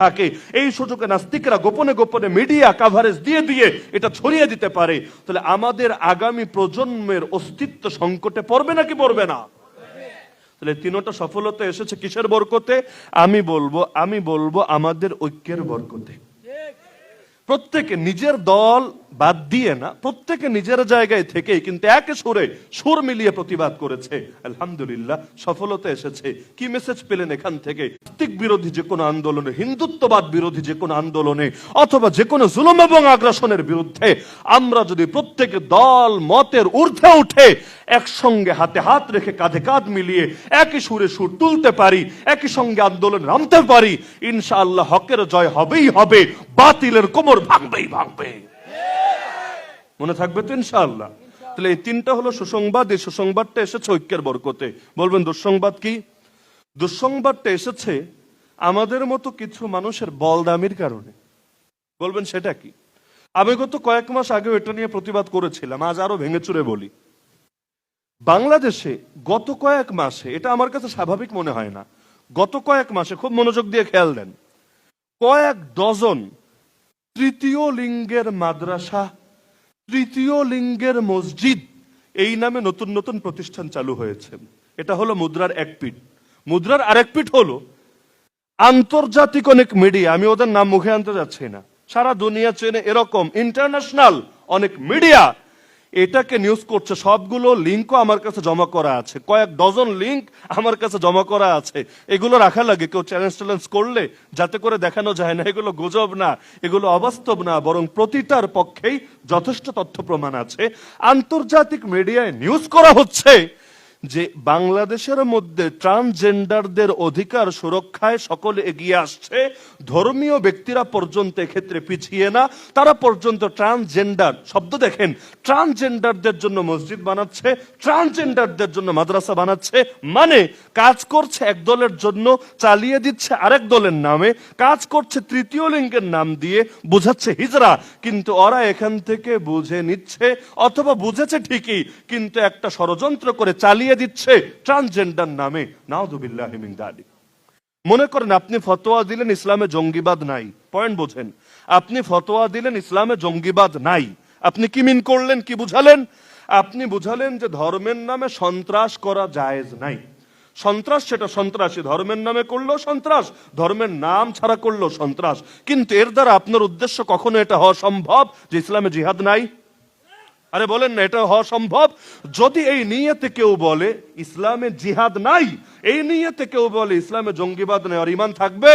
থাকে। এই সুযোগে নাস্তিকরা গোপনে গোপনে মিডিয়া কাভারেজ দিয়ে দিয়ে এটা ছড়িয়ে দিতে পারে। তাহলে আমাদের আগামী প্রজন্মের অস্তিত্ব সংকটে পড়বে নাকি পড়বে না? তাহলে তিনোটা সফলতা এসেছে কিসের বরকতে? আমি বলব আমি বলব আমাদের ঐক্যের বরকতে। প্রত্যেকে নিজের দল বাদ দিয়ে না, প্রত্যেকে নিজের জায়গায় থেকেই কিন্তু একে সুরে সুর মিলিয়ে প্রতিবাদ করেছে। আলহামদুলিল্লাহ, সফলতা এসেছে। কি মেসেজ পেলেন এখান থেকে? নাস্তিক বিরোধী যে কোনো আন্দোলনে, হিন্দুত্ববাদ বিরোধী যে কোনো আন্দোলনে, অথবা যে কোনো জুলুম এবং আগ্রাসনের বিরুদ্ধে আমরা যদি প্রত্যেকে দল, মতের ঊর্ধ্বে উঠে একসঙ্গে হাতে হাত রেখে কাঁধে কাঁধ মিলিয়ে একই সুরে সুর তুলতে পারি, একই সঙ্গে আন্দোলন নামতে পারি, ইনশাআল্লাহ হকের জয় হবেই হবে, বাতিলের কোমর ভাঙবেই ভাঙবে। মনে থাকবে তো ইনশাআল্লাহ। তাহলে এই তিনটা হলো সুসংবাদ, এই সুসংবাদটা এসেছে ঐক্যের বরকতে। বলবেন, দুঃসংবাদ কি? দুঃসংবাদটা এসেছে আমাদের মতো কিছু মানুষের বলদামির কারণে। বলবেন, সেটা কি? আমি গত কয়েক মাস আগে এটা নিয়ে প্রতিবাদ করেছিলাম, আজ আরও ভেঙে চুরে বলি। বাংলাদেশে গত কয়েক মাসে, এটা আমার কাছে স্বাভাবিক মনে হয় না, গত কয়েক মাসে, খুব মনোযোগ দিয়ে খেয়াল দেন, কয়েক ডজন তৃতীয় লিঙ্গের মাদ্রাসা তৃতীয় লিঙ্গের মসজিদ। এই নামে নতুন নতুন প্রতিষ্ঠান চালু হয়েছে। এটা হলো মুদ্রার এক পিঠ। মুদ্রার আরেক পিঠ হলো আন্তর্জাতিক অনেক মিডিয়া আমি ওদের নাম মুখে আনতে যাচ্ছি না। সারা দুনিয়া চেনে এরকম ইন্টারন্যাশনাল অনেক মিডিয়া এটাকে নিউজ করছে, সবগুলো লিঙ্কও আমার কাছে জমা করা আছে। কয়েক ডজন লিঙ্ক আমার কাছে জমা করা আছে। এগুলো রাখা লাগে, কেউ চ্যালেঞ্জ ট্যালেঞ্জ করলে যাতে করে দেখানো যায় না, এগুলো গুজব না, এগুলো অবাস্তব না, বরং প্রতিটার পক্ষেই যথেষ্ট তথ্য প্রমাণ আছে। আন্তর্জাতিক মিডিয়ায় নিউজ করা হচ্ছে। যে বাংলাদেশের মধ্যে ট্রান্সজেন্ডারদের অধিকার সুরক্ষায় সকলে এগিয়ে আসছে, ধর্মীয় ব্যক্তিরা পর্যন্ত এক্ষেত্রে পিছিয়ে না, তারা পর্যন্ত ট্রান্সজেন্ডার। শব্দ দেখেন, ট্রান্সজেন্ডারদের জন্য মসজিদ বানাচ্ছে, ট্রান্সজেন্ডারদের জন্য মাদ্রাসা বানাচ্ছে মানে কাজ করছে এক দলের জন্য, চালিয়ে দিচ্ছে আরেক দলের নামে, কাজ করছে তৃতীয় লিঙ্গের নাম দিয়ে, বোঝাচ্ছে হিজরা। কিন্তু ওরা এখান থেকে বুঝে নিচ্ছে, অথবা বুঝেছে ঠিকই, কিন্তু একটা ষড়যন্ত্র করে চালিয়ে দিচ্ছে ট্রান্সজেন্ডার নামে। মনে করেন, আপনি ফতোয়া দিলেন ইসলামে জঙ্গিবাদ নাই। পয়েন্ট বোঝেন। আপনি ফতোয়া দিলেন ইসলামে জঙ্গিবাদ নাই। আপনি কি মিন করলেন, কি বুঝালেন? আপনি বুঝালেন যে ধর্মের নামে সন্ত্রাস করা জায়েজ নাই। সন্ত্রাস সেটা সন্ত্রাসী। ধর্মের নামে করল সন্ত্রাস, ধর্মের নাম ছাড়া করল সন্ত্রাস। কিন্তু এর দ্বারা আপনার উদ্দেশ্য কখনো এটা হওয়া সম্ভব যে ইসলামে জিহাদ নাই? আরে বলেন না, এটা হওয়া সম্ভব? যদি এই নিয়তে কেউ বলে, ইসলামে জিহাদ নাই, এই নিয়তে কেউ বলে, ইসলামে জঙ্গিবাদ নেই, আর ইমান থাকবে?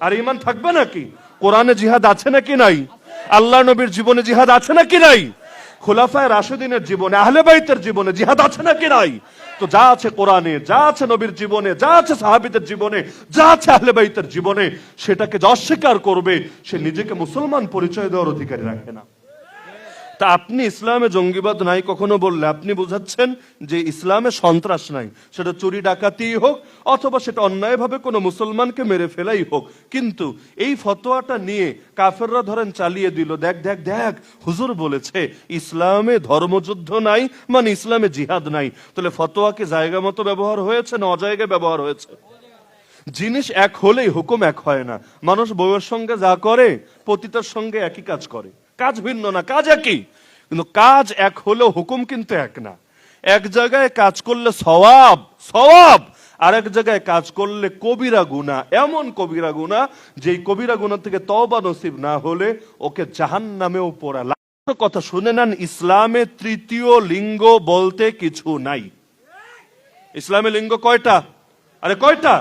আর ইমান থাকবে নাকি? কোরআনে জিহাদ আছে নাকি নাই? আল্লাহ নবীর জীবনে জিহাদ আছে নাকি নাই? খোলাফায় রাশেদিনের জীবনে, আহলে বাইতের জীবনে জিহাদ আছে নাকি নাই? তো যা আছে কোরআনে, যা আছে নবীর জীবনে, যা আছে সাহাবিদের জীবনে, যা আছে আহলে বাইতের জীবনে, সেটাকে যে অস্বীকার করবে, সে নিজেকে মুসলমান পরিচয় দেওয়ার অধিকারী রাখে না। তা আপনি ইসলামে জঙ্গিবাদ নাই কখনো বললে। আপনি বোঝাচ্ছেন যে ইসলামে সন্ত্রাস নাই। সেটা চুরি ডাকাতি হোক, অথবা সেটা অন্যায়ভাবে কোনো মুসলমানকে মেরে ফেলাই হোক। কিন্তু এই ফতোয়াটা নিয়ে কাফেররা ধরেন চালিয়ে দিল, দেখ দেখ দেখ, হুজুর বলেছে, ইসলামে ধর্মযুদ্ধ নাই মানে ইসলামে জিহাদ নাই। তাহলে ফতোয়াকে জায়গা মতো ব্যবহার হয়েছে না অজায়গায় ব্যবহার হয়েছে? জিনিস এক হলেই হুকুম এক হয় না। মানুষ বউয়ের সঙ্গে যা করে, পতিতার সঙ্গে একই কাজ করে। কাজ ভিন্ন না, কাজ একই। কিন্তু কাজ এক হলেও হুকুম কিন্তু এক না। এক জায়গায় কাজ করলে সওয়াব সওয়াব। আর এক জায়গায় কাজ করলে কবিরা গুণা এমন কবিরা গুণা যেই কবিরা গুণা থেকে তওবা নসিব না হলে ওকে জাহান নামেও পড়া। কথা শুনে নেন, ইসলামে তৃতীয় লিঙ্গ বলতে কিছু নাই। ইসলামে লিঙ্গ কয়টা? আরে কয়টা?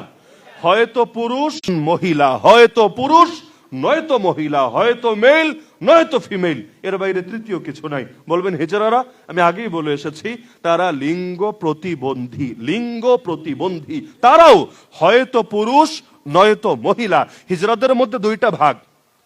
হয়তো পুরুষ, মহিলা। হয়তো পুরুষ নয়তো মহিলা, হয়তো মেল নয়তো ফিমেল এর বাইরে তৃতীয় কিছু নাই। বলবেন হেজারারা আমি আগেই বলে এসেছি, তারা লিঙ্গ প্রতিবন্ধী লিঙ্গ প্রতিবন্ধী। তারাও হয়তো পুরুষ, নয়তো মহিলা। হিজরাদের মধ্যে দুইটা ভাগ।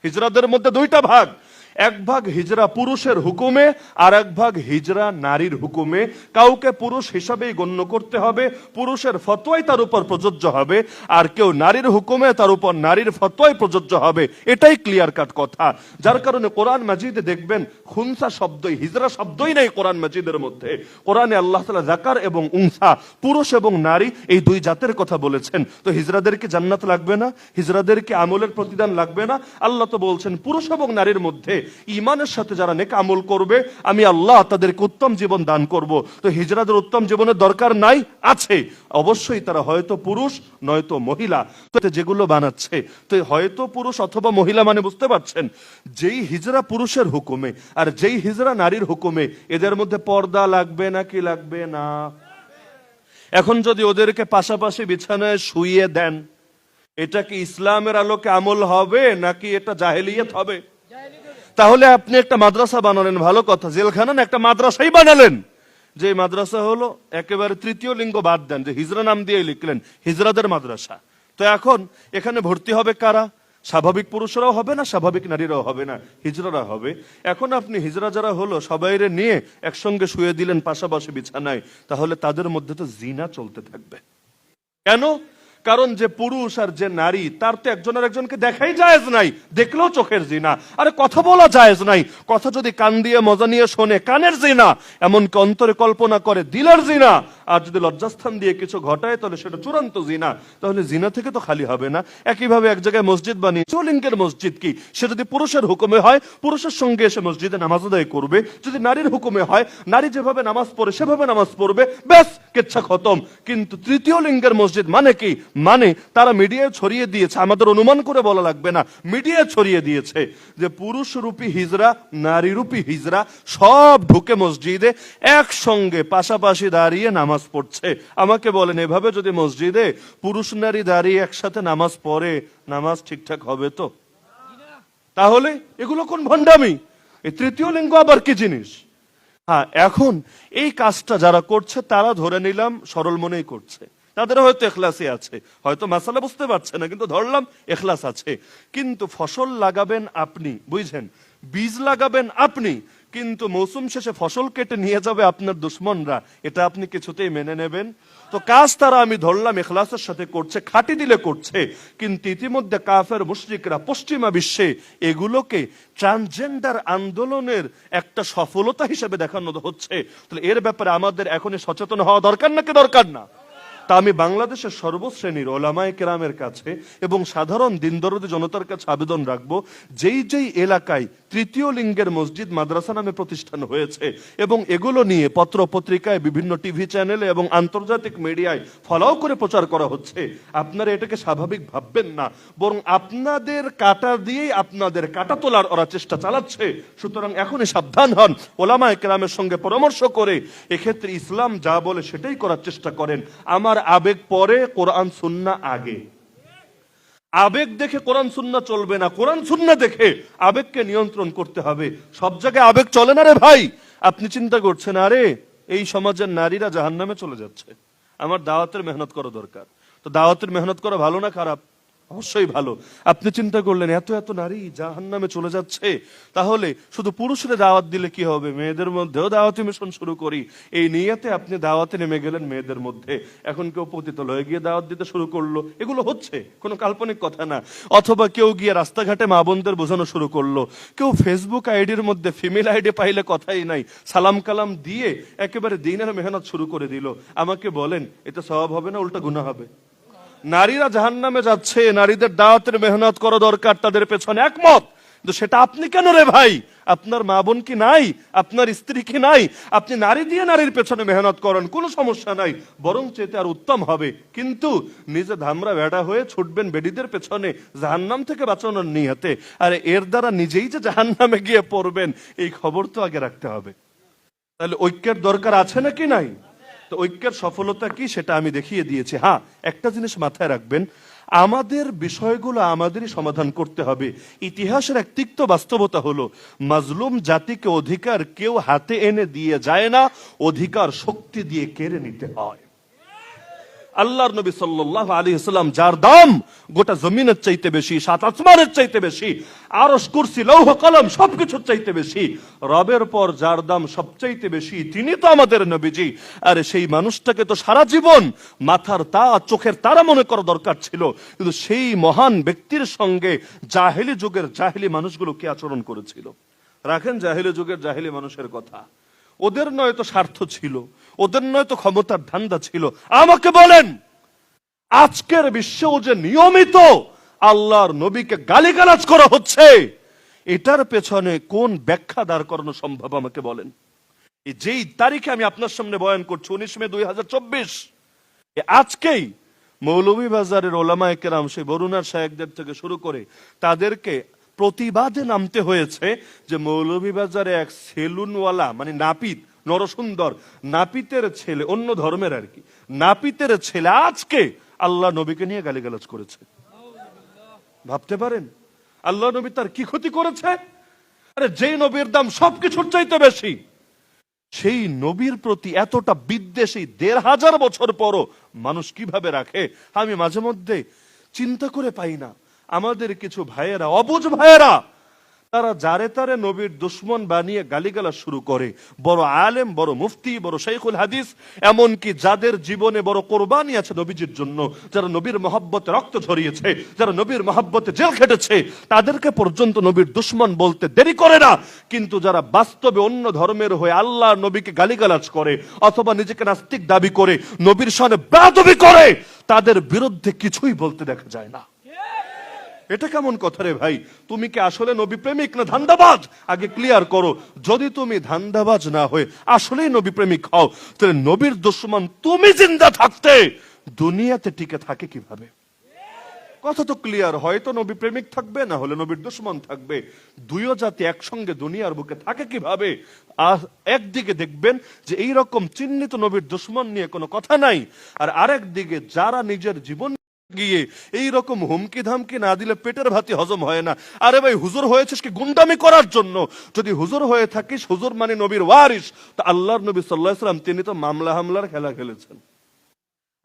হিজরাদের মধ্যে দুইটা ভাগ। এক ভাগ হিজরা পুরুষের হুকুমে আর এক ভাগ হিজরা নারীর হুকুমে। কাউকে পুরুষ হিসাবেই গণ্য করতে হবে, পুরুষের ফতোয়াই তার উপর প্রযোজ্য হবে, আর কেউ নারীর হুকুমে তার উপর নারীর ফতোয়াই প্রযোজ্য হবে। এটাই ক্লিয়ার কাট কথা। যার কারণে কোরআন মাজিদে দেখবেন, খুনসা শব্দই, হিজরা শব্দই নেই কোরআন মাজিদের মধ্যে। কোরআনে আল্লাহ তালা জাকার এবং উংসা পুরুষ এবং নারী, এই দুই জাতের কথা বলেছেন। তো হিজরাদেরকে জান্নাত লাগবে না? হিজরাদেরকে আমলের প্রতিদান লাগবে না? আল্লাহ তো বলছেন, পুরুষ এবং নারীর মধ্যে ইমানের সাথে যারা নেক আমল করবে, আমি আল্লাহ তাদেরকে উত্তম জীবন দান করব। তো হিজরাদের উত্তম জীবনের দরকার নাই, আছে। অবশ্যই তারা হয়তো পুরুষ, নয়তো মহিলা। তো যেগুলো বানাচ্ছে, তো হয়তো পুরুষ অথবা মহিলা মানে বুঝতে পারছেন, যেই হিজরা পুরুষের হুকুমে আর যেই হিজরা নারীর হুকুমে, এদের মধ্যে পর্দা লাগবে নাকি লাগবে না? এখন যদি ওদেরকে পাশাপাশি বিছানায় শুইয়ে দেন, এটা কি ইসলামের আলোকে আমল হবে নাকি এটা জাহেলিয়ত হবে? তাহলে আপনি একটা মাদ্রাসা বানালেন, ভালো কথা। জেলখানা একটা মাদ্রাসাই বানালেন। যে মাদ্রাসা হলো একেবারে তৃতীয় লিঙ্গ বাদ দেন, যে হিজরা নাম দিয়ে লিখলেন, হিজরাদের মাদ্রাসা। তো এখন এখানে ভর্তি হবে কারা? স্বাভাবিক পুরুষরাও হবে না, স্বাভাবিক নারীরাও হবে না, হিজরারা হবে। এখন আপনি হিজরা যারা হলো, সবাইরে নিয়ে একসঙ্গে শুয়ে দিলেন পাশাপাশি বিছানায়, তাহলে তাদের মধ্যে তো জিনা চলতে থাকবে। কেন? কারণ যে পুরুষ আর যে নারী, তার তো একজন আর একজনকে দেখাই জায়েজ নাই, দেখলেও চোখের জিনা। আরে কথা বলা জায়েজ নাই, কথা যদি কান দিয়ে মজা নিয়ে শোনে, কানের জিনা, এমনকি অন্তরে কল্পনা করে দিলের জিনা। আর যদি লজ্জাস্থান দিয়ে কিছু ঘটায়, তাহলে সেটা চূড়ান্ত জিনা। তাহলে জিনা থেকে তো খালি হবে না। একইভাবে এক জায়গায় মসজিদ বানিয়ে চলিঙ্গের মসজিদ কি? সে যদি পুরুষের হুকুমে হয়, পুরুষের সঙ্গে এসে মসজিদে নামাজ আদায় করবে। যদি নারীর হুকুমে হয়, নারী যেভাবে নামাজ পড়ে, সেভাবে নামাজ পড়বে। ব্যাস, কেচ্ছা খতম। কিন্তু তৃতীয় লিঙ্গের মসজিদ মানে কি? মানে তারা মিডিয়ায় ছড়িয়ে দিয়েছে। আমাদের অনুমান করে বলা লাগবে না। মিডিয়ায় ছড়িয়ে দিয়েছে যে পুরুষ রূপী হিজরা, নারী রূপী হিজরা সব ঢুকে মসজিদে একসঙ্গে পাশাপাশি দাঁড়িয়ে নামাজ পড়ছে। আমাকে বলেন, এভাবে যদি মসজিদে পুরুষ নারী দাঁড়িয়ে একসাথে নামাজ পড়ে, নামাজ ঠিকঠাক হবে তো? তাহলে এগুলো কোন ভণ্ডামি? এই তৃতীয় লিঙ্গ আবার কি জিনিস? হ্যাঁ এখন এই কাজটা যারা করছে, তারা ধরে নিলাম সরল মনেই করছে। তাদের হয়তো এখলাসই আছে। হয়তো মাসালা বুঝতে পারছে না, কিন্তু ধরলাম এখলাস আছে। কিন্তু ফসল লাগাবেন আপনি, বুঝছেন? বীজ লাগাবেন আপনি কিন্তু মৌসুম শেষে ফসল কেটে নিয়ে যাবে আপনার দুশ্মনরা। এটা আপনি কিছুতেই মেনে নেবেন। তো কাজ তারা আমি ধরলাম এখলাসের সাথে করছে, খাটি দিলে করছে। কিন্তু ইতিমধ্যে কাফের, মুশরিকরা, পশ্চিমা বিশ্বে এগুলোকে ট্রান্সজেন্ডার আন্দোলনের একটা সফলতা হিসেবে দেখানো হচ্ছে। তাহলে এর ব্যাপারে আমাদের এখনই সচেতন হওয়া দরকার নাকি দরকার না? তা আমি বাংলাদেশের সর্বশ্রেণীর ওলামায় কেরামের কাছে এবং সাধারণ দিনদরদি জনতার কাছে আবেদন রাখব, যেই যেই এলাকায় তৃতীয় লিঙ্গের মসজিদ মাদ্রাসা নামে প্রতিষ্ঠান হয়েছে এবং এগুলো নিয়ে পত্র পত্রিকায় বিভিন্ন টিভি চ্যানেলে এবং আন্তর্জাতিক মিডিয়ায় ফলাও করে প্রচার করা হচ্ছে, আপনারা এটাকে স্বাভাবিক ভাববেন না। বরং আপনাদের কাটা দিয়েই আপনাদের কাটা তোলার ওরা চেষ্টা চালাচ্ছে। সুতরাং এখনই সাবধান হন, ওলামায় কেরামের সঙ্গে পরামর্শ করে এক্ষেত্রে ইসলাম যা বলে সেটাই করার চেষ্টা করেন। আমার আবেগ পরে কোরআন সুন্না আগে। আবেগ দেখে কোরআন সুন্না চলবে না, কোরআন সুন্না দেখে আবেগকে নিয়ন্ত্রণ করতে হবে। সব জায়গায় আবেগ চলে না রে ভাই? আপনি চিন্তা করছেন, আরে, এই সমাজের নারীরা জাহান্নামে চলে যাচ্ছে। আমার দাওয়াতের মেহনত করা দরকার। তো দাওয়াতের মেহনত করা ভালো না খারাপ? অবশ্যই ভালো। আপনি চিন্তা করলেন, এত এত নারী জাহান নামে চলে যাচ্ছে, তাহলে শুধু পুরুষরা দাওয়াত দিলে কি হবে? মেয়েদের মধ্যেও দাওয়াতি মিশন শুরু করি। এই নিয়েতে আপনি দাওয়াতে নেমে গেলেন মেয়েদের মধ্যে। এখন কেউ পতিত লয়ে গিয়ে দাওয়াত দিতে শুরু করল। এগুলো হচ্ছে, কোনো কাল্পনিক কথা না। অথবা কেউ গিয়ে রাস্তাঘাটে মা বোনদের বোঝানো শুরু করল। কেউ ফেসবুক আইডির মধ্যে ফিমেল আইডি পাইলে কথাই নাই। সালাম কালাম দিয়ে একেবারে দিনের মেহনত শুরু করে দিল। আমাকে বলেন, এটা স্বভাব হবে না, উল্টা গুণা হবে। নারীরা জাহান নামে যাচ্ছে, নারীদের দাওয়াতের মেহনত করা দরকার, তাদের পেছনে একমত। কিন্তু সেটা আপনি কেন রে ভাই? আপনার মা বোন কি নাই? আপনার স্ত্রী কি নাই? আপনি নারী দিয়ে নারীর পেছনে মেহনত করেন, কোনো সমস্যা নাই। বরং চেতে আর উত্তম হবে। কিন্তু নিজে ধামরা বেড়া হয়ে ছুটবেন বেডিদের পেছনে, জাহান্নাম থেকে বাঁচানোর নিহাতে আর এর দ্বারা নিজেই যে জাহান্নামে গিয়ে পড়বেন, এই খবর তো আগে রাখতে হবে। তাহলে ঐক্যের দরকার আছে নাকি নাই? তো ঐক্যের সফলতা কি সেটা আমি দেখিয়ে দিয়েছি। হ্যাঁ একটা জিনিস মাথায় রাখবেন, আমাদের বিষয়গুলো আমাদেরই সমাধান করতে হবে। ইতিহাসের এক তিক্ত বাস্তবতা হলো, মাজলুম জাতিকে অধিকার কেউ হাতে এনে দিয়ে যায় না, অধিকার শক্তি দিয়ে কেড়ে নিতে হয়। আল্লাহর নবী সাল্লাল্লাহু আলাইহি সাল্লাম যার দাম গোটা জমিনের চাইতে বেশি, সাত আসমানের চাইতে বেশি, আরশ, কুরসি, লৌহ, কলম সবকিছুর চাইতে বেশি, রবের পর যার দাম সবচাইতে বেশি, তিনি তো আমাদের নবীজি। আরে সেই মানুষটাকে তো সারা জীবন মাথার তা, চোখের তারা মনে করা দরকার ছিল। কিন্তু সেই মহান ব্যক্তির সঙ্গে জাহেলি যুগের জাহেলি মানুষগুলো কি আচরণ করেছিল? রাখেন জাহেলি যুগের জাহেলি মানুষের কথা। ওদের নয় তো স্বার্থ ছিল, ওদের নয় তো ক্ষমতার ধান্দা ছিল। আমাকে বলেন, আজকের বিশ্বেও যে নিয়মিত আল্লাহর নবীকে গালিগালাজ করা হচ্ছে, এটার পেছনে কোন ব্যাখ্যা দাঁড় করানো সম্ভব আমাকে বলেন? যেই তারিখে আমি আপনার সামনে বয়ান করছি, উনিশ মে দুই হাজার চব্বিশ। আজকেই মৌলভীবাজারের কেরাম, সেই বরুণার শায়েকদের থেকে শুরু করে তাদেরকে প্রতিবাদে নামতে হয়েছে যে মৌলভীবাজারে এক সেলুনওয়ালা মানে নাপিত, নরসুন্দর, নাপিতের ছেলে, অন্য ধর্মের আর কি, নাপিতের ছেলে আজকে আল্লাহ নবীকে নিয়ে গালিগালাজ করেছে। ভাবতে পারেন? আল্লাহ নবী তার কি ক্ষতি করেছে? আরে যেই নবীর দাম সবকিছুর চাইতে বেশি। সেই নবীর প্রতি এতটা বিদ্বেষী দেড় হাজার বছর পরও মানুষ কীভাবে রাখে, আমি মাঝে মধ্যে চিন্তা করে পাই না। আমাদের কিছু ভাইয়েরা অবুঝ ভাইয়েরা, তারা যারে তারে নবীর দুশ্মন বানিয়ে গালিগালা শুরু করে। বড় আলেম, বড় মুফতি, বড় শেখুল হাদিস, এমনকি যাদের জীবনে বড় কোরবানি আছে নবীজির জন্য, যারা নবীর মহব্বতে রক্ত ঝরিয়েছে, যারা নবীর মহব্বতে জেল খেটেছে, তাদেরকে পর্যন্ত নবীর দুশ্মন বলতে দেরি করে না। কিন্তু যারা বাস্তবে অন্য ধর্মের হয়ে আল্লাহ নবীকে গালিগালাজ করে, অথবা নিজেকে নাস্তিক দাবি করে, নবীর সনে বেয়াদবি করে, তাদের বিরুদ্ধে কিছুই বলতে দেখা যায় না। এটা কেমন কথা রে ভাই? তুমি কি আসলে নবী প্রেমিক না ধান্দাবাজ? আগে ক্লিয়ার করো। যদি তুমি ধান্দাবাজ না হয়ে আসলেই নবী প্রেমিক হও, তাহলে নবীর দুশ্মন তুমি জিন্দা থাকতে। দুনিয়াতে টিকে থাকে কীভাবে? কথা তো ক্লিয়ার হয়তো নবী প্রেমিক থাকবে, না হলে নবীর দুশ্মন থাকবে। দুইও জাতি একসঙ্গে দুনিয়ার বুকে থাকে কীভাবে? আর একদিকে দেখবেন যে এই রকম চিহ্নিত নবীর দুশ্মন নিয়ে কোনো কথা নাই। আর আরেক দিকে যারা নিজের জীবন গিয়ে এই রকম হুমকি ধামকি না দিলে পেটের ভাতি হজম হয় না। আরে ভাই, হুজুর হয়েছিস কি গুন্ডামি করার জন্য? যদি হুজুর হয়ে থাকিস, হুজুর মানে নবীর ওয়ারিস তা আল্লাহর নবী সাল্লাহ সাল্লাম তিনি তো মামলা হামলার খেলা খেলেছেন।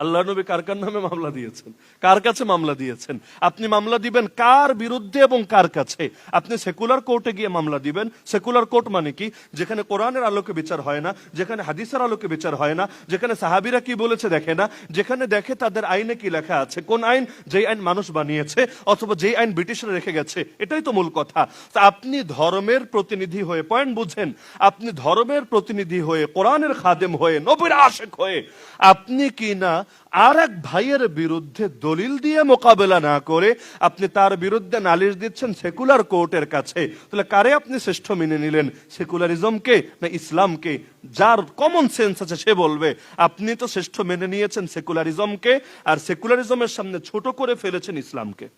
আল্লাহ নবী কার কার নামে মামলা দিয়েছেন? কার কাছে মামলা দিয়েছেন? আপনি মামলা দিবেন কার বিরুদ্ধে এবং কার কাছে? আপনি সেকুলার কোর্টে গিয়ে মামলা দিবেন। সেকুলার কোর্ট মানে কি? যেখানে কোরআনের আলোকে বিচার হয় না, যেখানে হাদিসের আলোকে বিচার হয় না, যেখানে সাহাবিরা কি বলেছে দেখে না, যেখানে দেখে তাদের আইনে কি লেখা আছে, কোন আইন? যেই আইন মানুষ বানিয়েছে অথবা যেই আইন ব্রিটিশরা রেখে গেছে, এটাই তো মূল কথা। তা আপনি ধর্মের প্রতিনিধি হয়ে, পয়েন্ট বুঝেন, আপনি ধর্মের প্রতিনিধি হয়ে, কোরআনের খাদেম হয়ে, নবীর আশেক হয়ে, আপনি কি না আর এক ভাইয়ের বিরুদ্ধে দলিল দিয়ে মোকাবেলা না করে আপনি তার বিরুদ্ধে নালিশ দিচ্ছেন সেকুলার কোর্টের কাছে। তাহলে কারে আপনি শ্রেষ্ঠ মেনে নিলেন? সেকুলারিজমকে না ইসলামকে? যার কমন সেন্স আছে সে বলবে, আপনি তো শ্রেষ্ঠ মেনে নিয়েছেন সেকুলারিজমকে, আর সেকুলারিজমের সামনে ছোট করে ফেলেছেন ইসলামকে।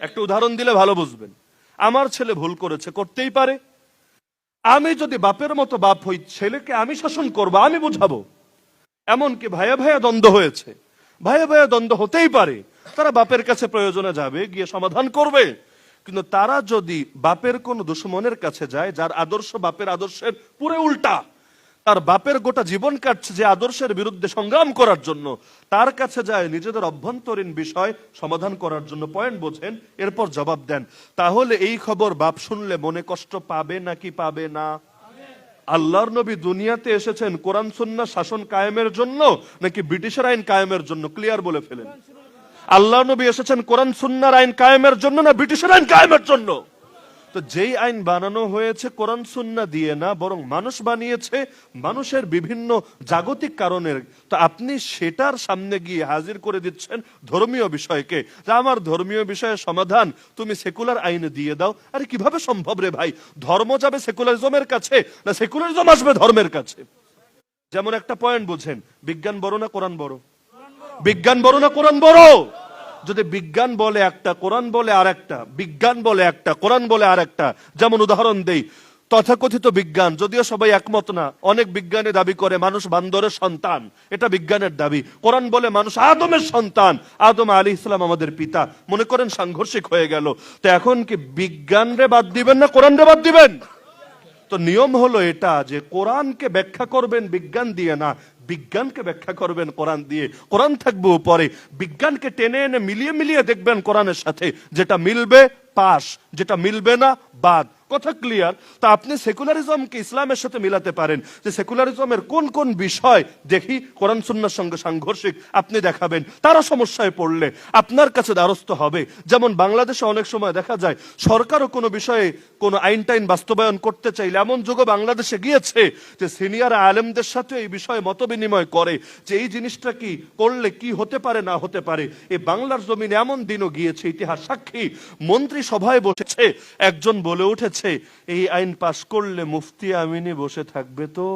একটা উদাহরণ দিলে ভালো বুঝবেন। আমার ছেলে ভুল করেছে, করতেই পারে। আমি যদি বাপের মতো বাপ হই, ছেলেকে আমি শাসন করব, আমি বুঝাবো। এমনকি ভাইয়া ভাইয়া দ্বন্দ্ব হয়েছে। ভাইয়া ভাইয়া দ্বন্দ্ব হতেই পারে। তারা বাপের কাছে প্রয়োজনে যাবে, গিয়ে সমাধান করবে। কিন্তু তারা যদি বাপের কোন দুশ্মনের কাছে যায়, যার আদর্শ বাপের আদর্শের পুরো উল্টা, তার বাপের গোটা জীবন কাটছে যে আদর্শের বিরুদ্ধে সংগ্রাম করার জন্য, তার কাছে যায় নিজেদের অভ্যন্তরীণ বিষয় সমাধান করার জন্য পয়েন্ট বোঝেন, এরপর জবাব দেন। তাহলে এই খবর বাপ শুনলে মনে কষ্ট পাবে নাকি পাবে না? আল্লাহর নবী দুনিয়াতে এসেছেন কোরআন সুন্না শাসন কায়েমের জন্য নাকি ব্রিটিশের আইন কায়েমের জন্য? ক্লিয়ার বলে ফেলেন। আল্লাহ নবী এসেছেন কোরআন সুন্নার আইন কায়েমের জন্য না ব্রিটিশের আইন কায়েমের জন্য? তো যেই আইন বানানো হয়েছে, কোরআন সুন্না দিয়ে না, বরং মানুষ বানিয়েছে মানুষের বিভিন্ন জাগতিক কারণের। তো আপনি সেটার সামনে গিয়ে হাজির করে দিচ্ছেন ধর্মীয় বিষয়কে। যে আমার ধর্মীয় বিষয়ের সমাধান তুমি সেকুলার আইনে দিয়ে দাও। আরে কীভাবে সম্ভব রে ভাই? ধর্ম যাবে সেকুলারিজমের কাছে, না সেকুলারিজম আসবে ধর্মের কাছে? যেমন একটা পয়েন্ট বুঝেন, বিজ্ঞান বড় না কোরআন বড়? বিজ্ঞান বড় না কোরআন বড়? যদি বিজ্ঞান বলে একটা, কোরআন বলে আর একটা বিজ্ঞান বলে একটা, কোরআন বলে আর একটা যেমন উদাহরণ দেই, তথাকথিত বিজ্ঞান, যদিও সবাই একমত না, অনেক বিজ্ঞানী দাবি করে মানুষ বান্দরের সন্তান, এটা বিজ্ঞানের দাবি। কোরআন বলে মানুষ আদমের সন্তান, আদম আলী ইসলাম আমাদের পিতা, মনে করেন সাংঘর্ষিক হয়ে গেল। তো এখন কি বিজ্ঞান রে বাদ দিবেন না কোরআন রে বাদ দিবেন? তো নিয়ম হলো এটা, যে কোরআনকে ব্যাখ্যা করবেন, বিজ্ঞান দিয়ে না বিজ্ঞানকে ব্যাখ্যা করবেন কোরআন দিয়ে। কোরআন থাকবে উপরে। বিজ্ঞানকে টেনে এনে মিলিয়ে মিলিয়ে দেখবেন কোরআনের সাথে। যেটা মিলবে, পাস। যেটা মিলবে না, বাদ। কথা ক্লিয়ার তা আপনি সেকুলারিজমকে ইসলামের সাথে মিলাতে পারেন। যে সেকুলারিজমের কোন কোন বিষয় দেখি, কোরআন, সুন্নার সঙ্গে সাংঘর্ষিক, আপনি দেখাবেন। তারা সমস্যায় পড়লে আপনার কাছে দ্বারস্থ হবে। যেমন বাংলাদেশে অনেক সময় দেখা যায়, সরকারও কোনো বিষয়ে কোনো আইন টাইন বাস্তবায়ন করতে চাইলে, এমন যুগে বাংলাদেশে গিয়েছে যে সিনিয়র আলেমদের সাথে এই বিষয়ে মত বিনিময় করে যে এই জিনিসটা কি করলে কি হতে পারে, না হতে পারে। এই বাংলার জমিনে এমন দিনও গিয়েছে, ইতিহাস সাক্ষী। মন্ত্রী সভায় বসেছে, একজন বলে উঠেছে, এই আইন পাশ করলে মুফতি আমিনী বসে থাকবে তো।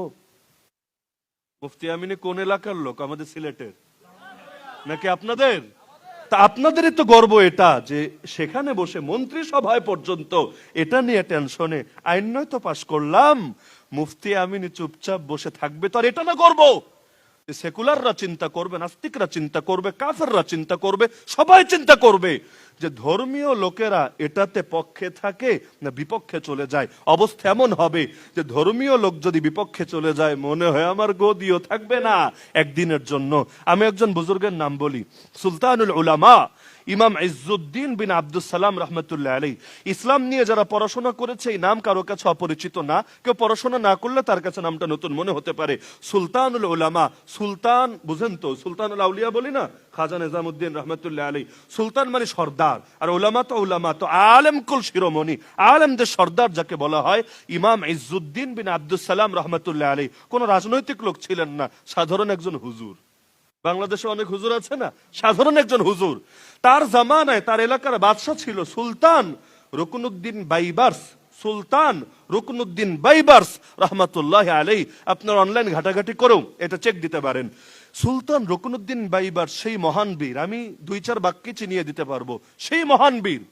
মুফতি আমিনী কোন এলাকার লোক? আমাদের সিলেটের। নাকি আপনাদের? তা আপনাদেরই তো গর্ব এটা যে সেখানে বসে মন্ত্রিসভায় পর্যন্ত এটা নিয়ে টেনশনে আইন নয় তো পাশ করলাম। মুফতি আমিনী চুপচাপ বসে থাকবে তো আর এটা না গর্ব? সেকুলাররা চিন্তা করবে, নাস্তিকরা চিন্তা করবে, কাফেররা চিন্তা করবে, সবাই চিন্তা করবে যে ধর্মীয় লোকেরা এটাতে পক্ষে থাকে না বিপক্ষে চলে যায়। অবস্থা এমন হবে যে ধর্মীয় লোক যদি বিপক্ষে চলে যায়, মনে হয় আমার গদিও থাকবে না একদিনের জন্য। আমি একজন বুজুর্গের নাম বলি। সুলতানুল উলামা ইমাম ইজ্জুদ্দিন বিন আব্দুল সালাম রহমতুল্লাহ আলী ইসলাম নিয়ে যারা পড়াশোনা করেছে, এই নাম কারও কাছে অপরিচিত না। কেউ পড়াশোনা না করলে তার কাছে নামটা নতুন মনে হতে পারে। সুলতানুল উলামা, সুলতান, বুঝেন তো, সুলতানুল আউলিয়া বলি না? খাজা নিজামুদ্দিন রহমতুল্লাহ আলী সুলতান মানে সর্দার, আর ওলামা তো ওলামা তো আলেম কুল শিরোমণি। আলেমদের সর্দার যাকে বলা হয় ইমাম ইজ্জুদ্দিন বিন আব্দুল সালাম রহমতুল্লাহ আলী কোন রাজনৈতিক লোক ছিলেন না, সাধারণ একজন হুজুর। বাংলাদেশে অনেক হুজুর আছে না? সাধারণ একজন হুজুর। তার জামানায়, তার এলাকার বাদশাহ ছিল Sultan Ruknuddin Baybars. Sultan Ruknuddin Baybars, রহমতুল্লাহ আলাই আপনার অনলাইন ঘাটাঘাটি করেও এটা চেক দিতে পারেন। সুলতান রকুনুদ্দিন বাইবার সেই মহান বীর। আমি দুই চার বাক্যে চিনিয়ে দিতে পারব। সেই মহান বীর।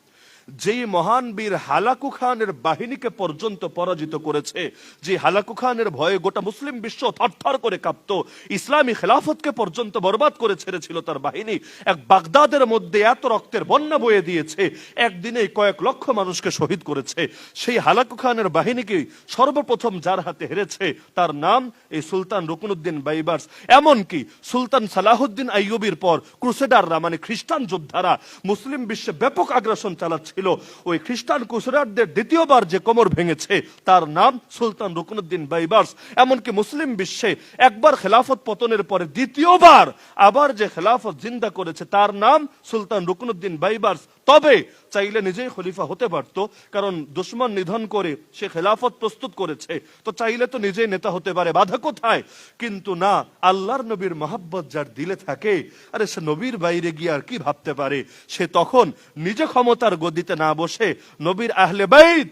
যেই মহান বীর হালাকু খানের বাহিনীকে পর্যন্ত পরাজিত করেছে যে হালাকু খানের ভয়ে গোটা মুসলিম বিশ্ব থরথর করে কাঁপত, ইসলামী খেলাফতকে পর্যন্ত বরবাদ করে ছেড়েছিল তার বাহিনী। এক বাগদাদের মধ্যে এত রক্তের বন্যা বয়ে দিয়েছে একদিনে কয়েক লক্ষ মানুষকে শহীদ করেছে। সেই হালাকু খানের বাহিনীকে সর্বপ্রথম যার হাতে হেরেছে, তার নাম এই সুলতান রুকনুদ্দিন বাইবার্স। এমনকি সুলতান সালাহুদ্দিন আইয়ুবির পর ক্রুসেডাররা মানে খ্রিস্টান যোদ্ধারা, মুসলিম বিশ্বে ব্যাপক আগ্রাসন চালাচ্ছিল ওই খ্রিস্টান কুসরাটদের দ্বিতীয়বার যে কোমর ভেঙেছে, তার নাম সুলতান রুকনুদ্দিন বাইবার্স। এমনকি মুসলিম বিশ্বে একবার খেলাফত পতনের পরে দ্বিতীয়বার আবার যে খেলাফত জিন্দা করেছে, তার নাম সুলতান রুকনুদ্দিন বাইবার্স। তবে চাইলে নিজেই খলিফা হতে পারতো, কারণ দুশ্মন নিধন করে সে খেলাফত প্রস্তুত করেছে। তো চাইলে তো নিজেই নেতা হতে পারে, বাধা কোথায়? কিন্তু না, আল্লাহর নবীর মহাব্বত যার দিলে থাকে, আরে সে নবীর বাইরে গিয়ে আর কি ভাবতে পারে? সে তখন নিজে ক্ষমতার গদিতে না বসে নবীর আহলে বাইত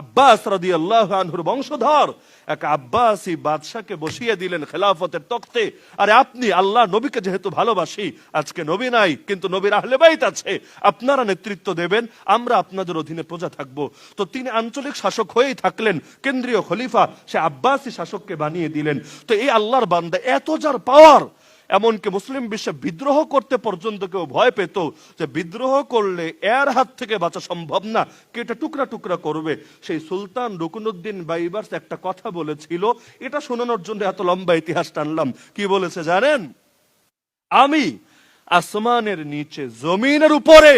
আব্বাস রাদি আল্লাহ আনহুর বংশধর। এক আব্বাসী বাদশাকে বসিয়ে দিলেন খেলাফতের তক্তে। আরে আপনি আল্লাহ নবীকে যেহেতু ভালোবাসি, আজকে নবী নাই, কিন্তু নবীর আহলে বাইত আছে। আপনারা নেতৃত্ব দেবেন, আমরা আপনাদের অধীনে প্রজা থাকব। তো তিনি আঞ্চলিক শাসক হয়েই থাকলেন, কেন্দ্রীয় খলিফা, সে আব্বাসী শাসককে বানিয়ে দিলেন। তো এই আল্লাহর বান্দা এত যার পাওয়ার এমনকি মুসলিম বিশ্বে বিদ্রোহ করতে পর্যন্ত কেউ ভয় পেত যে বিদ্রোহ করলে এর হাত থেকে বাঁচা সম্ভব না, কে এটা টুকরা টুকরা করবে। সেই সুলতান রুকনুদ্দিন বাইবার্স একটা কথা বলেছিল, এটা শোনানোর জন্য এত লম্বা ইতিহাস টানলাম। কি বলেছে জানেন? আমি আসমানের নিচে, জমিনের উপরে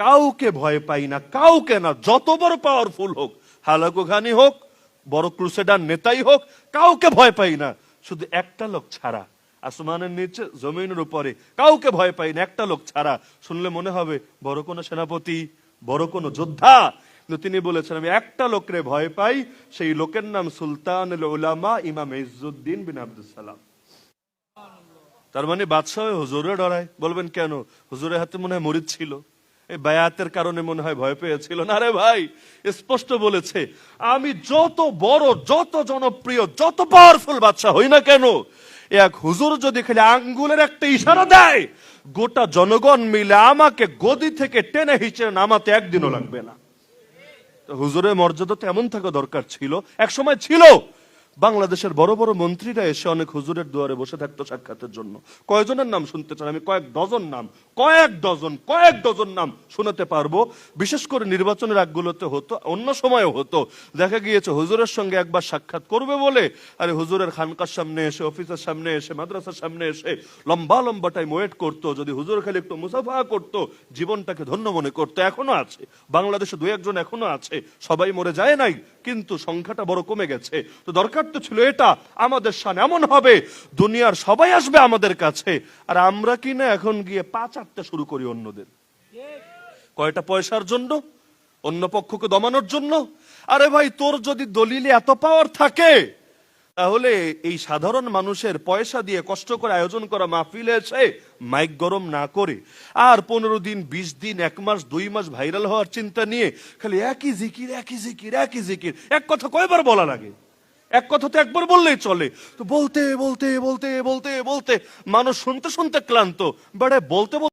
কাউকে ভয় পাই না, কাউকে না, যত বড় পাওয়ারফুল হোক হালাকু ঘানি হোক, বড় ক্রুসেডার নেতাই হোক, কাউকে ভয় পাই না, শুধু একটা লোক ছাড়া। আসমানের নিচে, জমিনের উপরে। কাউকে ভয় পাই না, একটা লোক ছাড়া। শুনলে মনে হবে, বড় কোনো সেনাপতি, বড় কোনো যোদ্ধা। কিন্তু তিনি বলেছেন, আমি একটা লোকরে ভয় পাই, সেই লোকের নাম সুলতান উলামা ইমাম ইজ্জুদ্দিন বিন আব্দুল সালাম। তার মানে বাদশাহ হুজুরে ডরায়। বলবেন, কেন? হুজুরের হাতে মনে হয় মরিদ ছিল। এই বায়াতের কারণে মনে হয় ভয় পেয়েছিল। না রে ভাই, স্পষ্ট বলেছে, আমি যত বড়, যত জনপ্রিয়, যত পাওয়ারফুল বাদশাহ হই না কেন এক হুজুর যদি খালি আঙ্গুলের একটা ইশারা দেয়, গোটা জনগণ মিলে আমাকে গদি থেকে টেনে হিচে নামাতে একদিনও লাগবে না। হুজুরের মর্যাদা তো এমন থাকা দরকার ছিল এক সময় ছিল। বাংলাদেশের বড় বড় মন্ত্রীরা এসে অনেক হুজুরের দুয়ারে বসে থাকতো সাক্ষাতের জন্য। কয়জনের নাম শুনতে চান? আমি কয়েক ডজন নাম, কয়েক ডজন কয়েক ডজন নাম শোনাতে পারব। বিশেষ করে নির্বাচনের আগগুলোতে হতো, অন্য সময়ও হতো। দেখা গিয়েছে হুজুরের সঙ্গে একবার সাক্ষাৎ করবে বলে, আরে হুজুরের খানকার সামনে এসে, অফিসের সামনে এসে, মাদ্রাসার সামনে এসে লম্বা লম্বা টাইম ওয়েট করতো, যদি হুজুর খালি একটু মুসাফা করতো, জীবনটাকে ধন্য মনে করতো। এখনও আছে। বাংলাদেশে দু একজন এখনও আছে। সবাই মরে যায় নাই। কিন্তু সংখ্যাটা বড় কমে গেছে। তো দরকার তো ছিল এটা, আমাদের সামনে এমন হবে, দুনিয়ার সবাই আসবে আমাদের কাছে, আর আমরা কি না এখন গিয়ে পা চাটতে শুরু করি অন্যদের। কয়টা পয়সার জন্য? অন্য পক্ষকে দমানোর জন্য? আরে ভাই, তোর যদি দলিলে এত পাওয়ার থাকে তাহলে এই সাধারণ মানুষের পয়সা দিয়ে কষ্ট করে আয়োজন করা মাহফিলে এসে মাইক গরম না করে আর পনেরো দিন, বিশ দিন, এক মাস, দুই মাস ভাইরাল হওয়ার চিন্তা নিয়ে খালি একই জিকির একই জিকির একই জিকির। এক কথা কয়বার বলা লাগে? এক কথা তো একবার বললেই চলে। তো বলতে বলতে বলতে বলতে বলতে মানুষ শুনতে শুনতে ক্লান্ত। বাড়ে বলতে বলতে